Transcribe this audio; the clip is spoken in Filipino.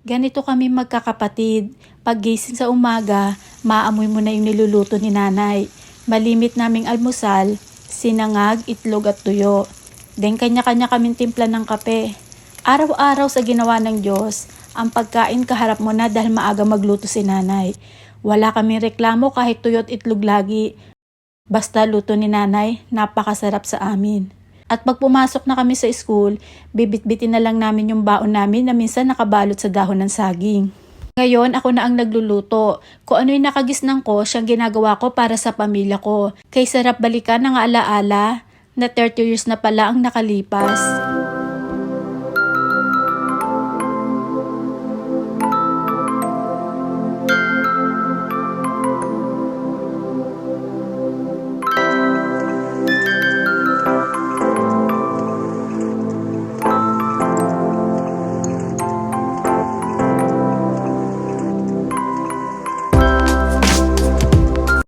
Ganito kami magkakapatid. Paggising sa umaga, maamoy mo na yung niluluto ni nanay. Malimit naming almusal, sinangag, itlog at tuyo. Then kanya-kanya kaming timpla ng kape. Araw-araw sa ginawa ng Diyos, ang pagkain kaharap mo na dahil maaga magluto si nanay. Wala kaming reklamo kahit tuyo at itlog lagi. Basta luto ni nanay, napakasarap sa amin. At pag pumasok na kami sa school, bibit-bitin na lang namin yung baon namin na minsan nakabalot sa dahon ng saging. Ngayon, ako na ang nagluluto. Kung ano yung nakagisnang ko, siyang ginagawa ko para sa pamilya ko. Kay sarap balikan ng alaala na 30 years na pala ang nakalipas.